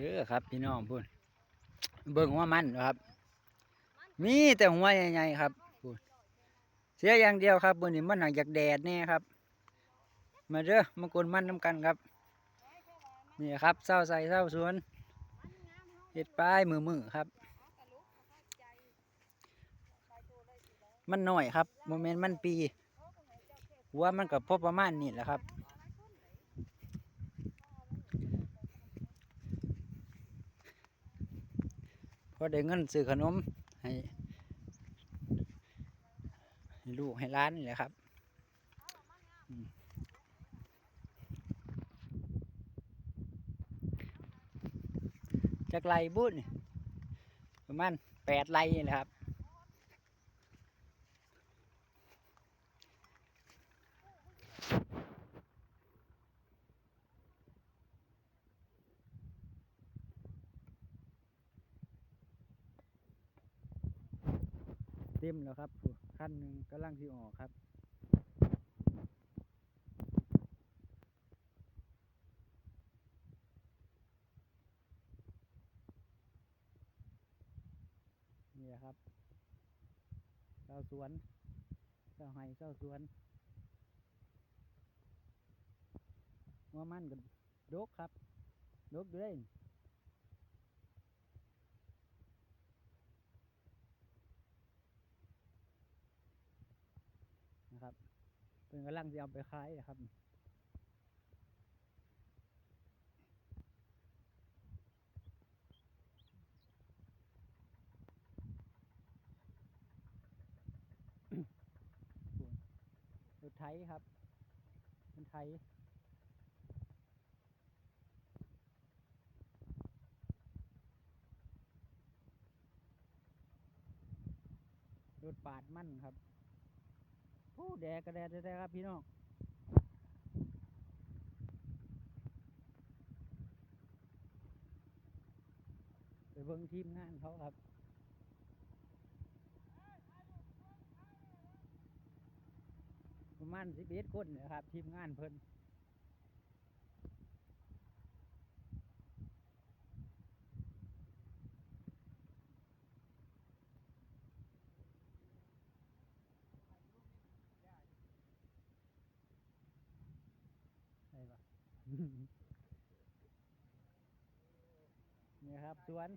ด้อครับ พี่น้องพูดเบิ่งหัวมันนะครับ มีแต่หัวใหญ่ๆครับพูดเสียอย่างเดียวครับบนนี้มันหนักจากแดดแน่ครับ มาเด้อมากนมันน้ำกันครับนี่ครับเศร้าใส่เศร้าสวนเห็ดปลายมือมือครับ มันหน้อยครับโมเมนต์มันปีหัวมันกับพอประมาณนี้แหละครับ พอได้เงินซื้อขนมให้ให้ลูกให้ร้านนี่แหละครับจากไรบุญประมาณแปดไรนี่แหละครับ เต็มแล้วครับขั้นหนึ่งกำลังที่ออกครับนี่แหละครับเจ้าสวนเจ้าไห้เจ้าสวนหัวมันกับดกครับดกอยู่เลย นะครับ เป็นกำลังจะเอาไปขายนะครับรถไถครับรถไถรถปาดมั่นครับ อ้แดดกระแดดแท้ๆครับพี่น้องไปเบิ่งทีมงานเขาครับประมาณสิบเอ็ดคนนะครับทีมงานเพิ่นได้ปะ นี่ครับสวน